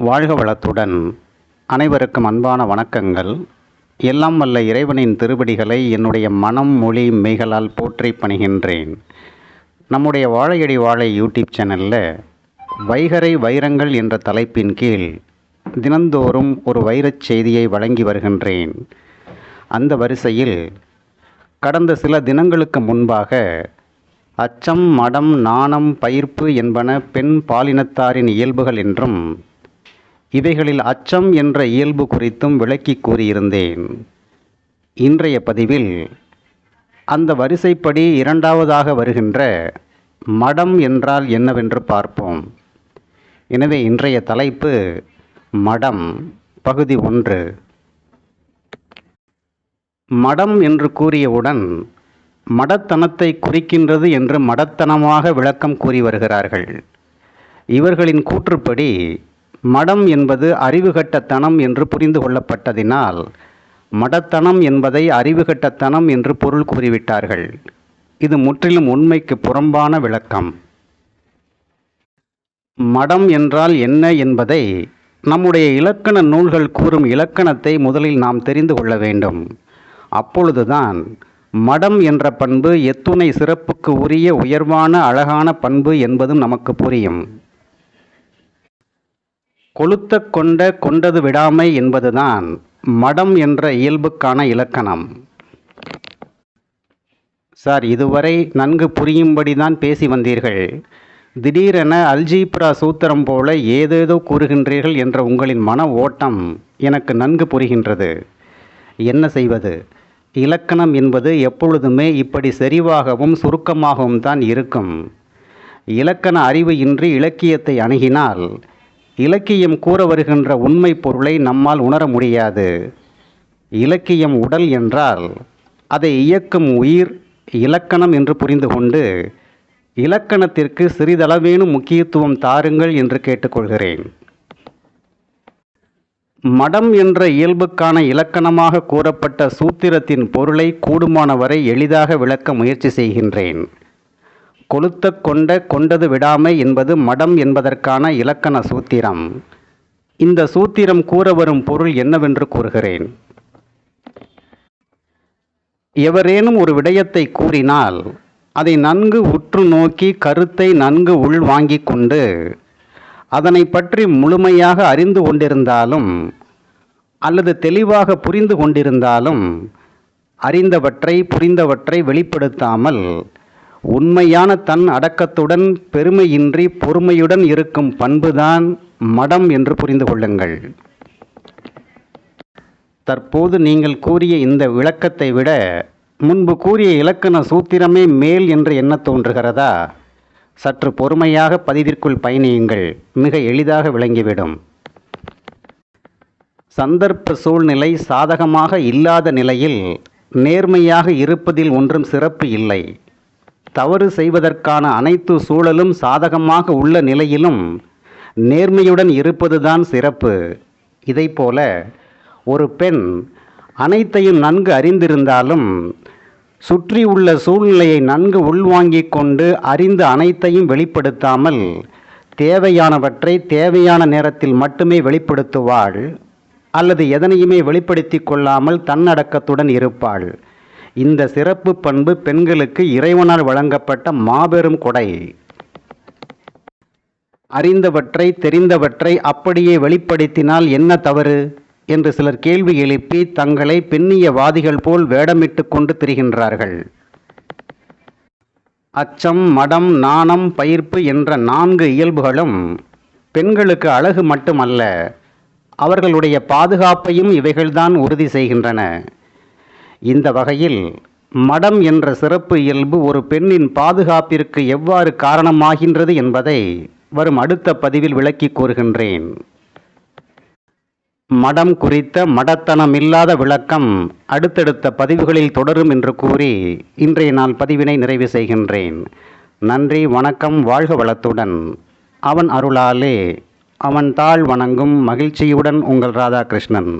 வாழ்க வளத்துடன். அனைவருக்கும் அன்பான வணக்கங்கள். எல்லாம் வல்ல இறைவனின் திருவடிகளை என்னுடைய மனம் மொழி மெய்களால் போற்றி பணிகின்றேன். நம்முடைய வாழையடி வாழை யூடியூப் சேனலில் வைகரை வைரங்கள் என்ற தலைப்பின் கீழ் தினந்தோறும் ஒரு வைரச் செய்தியை வழங்கி வருகின்றேன். அந்த வரிசையில் கடந்த சில தினங்களுக்கு முன்பாக அச்சம் மடம் நாணம் பயிர்ப்பு என்பன பெண் பாலினத்தாரின் இயல்புகள் என்றும் இவைகளில் அச்சம் என்ற இயல்பு குறித்தும் விளக்கி கூறியிருந்தேன். இன்றைய பதிவில் அந்த வரிசைப்படி இரண்டாவதாக வருகின்ற மடம் என்றால் என்னவென்று பார்ப்போம். எனவே இன்றைய தலைப்பு மடம் பகுதி ஒன்று. மடம் என்று கூறியவுடன் மடத்தனத்தை குறிக்கின்றது என்று மடத்தனமாக விளக்கம் கூறி வருகிறார்கள். இவர்களின் கூற்றுப்படி மடம் என்பது அறிவுகட்டத்தனம் என்று புரிந்து கொள்ளப்பட்டதினால் மடத்தனம் என்பதை அறிவுகட்டத்தனம் என்று பொருள் கூறிவிட்டார்கள். இது முற்றிலும் உண்மைக்கு புறம்பான விளக்கம். மடம் என்றால் என்ன என்பதை நம்முடைய இலக்கண நூல்கள் கூறும் இலக்கணத்தை முதலில் நாம் தெரிந்து கொள்ள வேண்டும். அப்பொழுதுதான் மடம் என்ற பண்பு எத்துணை சிறப்புக்கு உரிய உயர்வான அழகான பண்பு என்பதும் நமக்கு புரியும். கொளுத்த கொண்ட கொண்டது விடாமை என்பதுதான் மடம் என்ற இயல்புக்கான இலக்கணம். சார் இதுவரை நன்கு புரியும்படி தான் பேசி வந்தீர்கள். திடீரென அல்ஜீப்ரா சூத்திரம் போல ஏதேதோ கூறுகின்றீர்கள் என்ற உங்களின் மன ஓட்டம் எனக்கு நன்கு புரிகின்றது. என்ன செய்வது? இலக்கணம் என்பது எப்பொழுதுமே இப்படி செறிவாகவும் சுருக்கமாகவும் தான் இருக்கும். இலக்கண அறிவு இன்றி இலக்கியத்தை அணுகினால் இலக்கியம் கூற வருகின்ற உண்மை பொருளை நம்மால் உணர முடியாது. இலக்கியம் உடல் என்றால் அதை இயக்கும் உயிர் இலக்கணம் என்று புரிந்து கொண்டு இலக்கணத்திற்கு சிறிதளவேனும் முக்கியத்துவம் தாருங்கள் என்று கேட்டுக்கொள்கிறேன். மடம் என்ற இயல்புக்கான இலக்கணமாக கூறப்பட்ட சூத்திரத்தின் பொருளை கூடுமானவரை எளிதாக விளக்க முயற்சி செய்கின்றேன். கொளுத்த கொண்ட கொண்டது விடாமை என்பது மடம் என்பதற்கான இலக்கண சூத்திரம். இந்த சூத்திரம் கூற வரும் பொருள் என்னவென்று கூறுகிறேன். எவரேனும் ஒரு விடயத்தை கூறினால் அதை நன்கு உற்று நோக்கி கருத்தை நன்கு உள் வாங்கிக் கொண்டு அதனை பற்றி முழுமையாக அறிந்து கொண்டிருந்தாலும் அல்லது தெளிவாக புரிந்து கொண்டிருந்தாலும் அறிந்தவற்றை புரிந்தவற்றை வெளிப்படுத்தாமல் உண்மையான தன் அடக்கத்துடன் பெருமையின்றி பொறுமையுடன் இருக்கும் பண்புதான் மடம் என்று புரிந்து கொள்ளுங்கள். தற்போது நீங்கள் கூறிய இந்த விளக்கத்தை விட முன்பு கூறிய இலக்கண சூத்திரமே மேல் என்று என்ன தோன்றுகிறதா? சற்று பொறுமையாக பதிவிற்குள் பயணியுங்கள் மிக எளிதாக விளங்கிவிடும். சந்தர்ப்ப சூழ்நிலை சாதகமாக இல்லாத நிலையில் நேர்மையாக இருப்பதில் ஒன்றும் சிறப்பு இல்லை. தவறு செய்வதற்கான அனைத்து சூழலும் சாதகமாக உள்ள நிலையிலும் நேர்மையுடன் இருப்பதுதான் சிறப்பு. இதைப்போல ஒரு பெண் அனைத்தையும் நன்கு அறிந்திருந்தாலும் சுற்றி உள்ள சூழ்நிலையை நன்கு உள்வாங்கிக் கொண்டு அறிந்து அனைத்தையும் வெளிப்படுத்தாமல் தேவையானவற்றை தேவையான நேரத்தில் மட்டுமே வெளிப்படுத்துவாள் அல்லது எதனையுமே வெளிப்படுத்தி கொள்ளாமல் தன்னடக்கத்துடன் இருப்பாள். இந்த சிறப்பு பண்பு பெண்களுக்கு இறைவனால் வழங்கப்பட்ட மாபெரும் கொடை. அறிந்தவற்றை தெரிந்தவற்றை அப்படியே வெளிப்படுத்தினால் என்ன தவறு? என்று சிலர் கேள்வி எழுப்பி தங்களை பெண்ணியவாதிகள் போல் வேடமிட்டு கொண்டு திரிகின்றார்கள். அச்சம் மடம் நாணம் பயிர்ப்பு என்ற நான்கு இயல்புகளும் பெண்களுக்கு அழகு மட்டுமல்ல அவர்களுடைய பாதுகாப்பையும் இவைகள்தான் உறுதி செய்கின்றன. இந்த வகையில் மடம் என்ற சிறப்பு இயல்பு ஒரு பெண்ணின் பாதுகாப்பிற்கு எவ்வாறு காரணமாகின்றது என்பதை வரும் அடுத்த பதிவில் விளக்கி கூறுகின்றேன். மடம் குறித்த மடத்தனமில்லாத விளக்கம் அடுத்தடுத்த பதிவுகளில் தொடரும் என்று கூறி இன்றைய நாள் பதிவினை நிறைவு செய்கின்றேன். நன்றி வணக்கம் வாழ்க வளத்துடன். அவன் அருளாலே அவன் தாழ் வணங்கும் மகிழ்ச்சியுடன் உங்கள் ராதாகிருஷ்ணன்.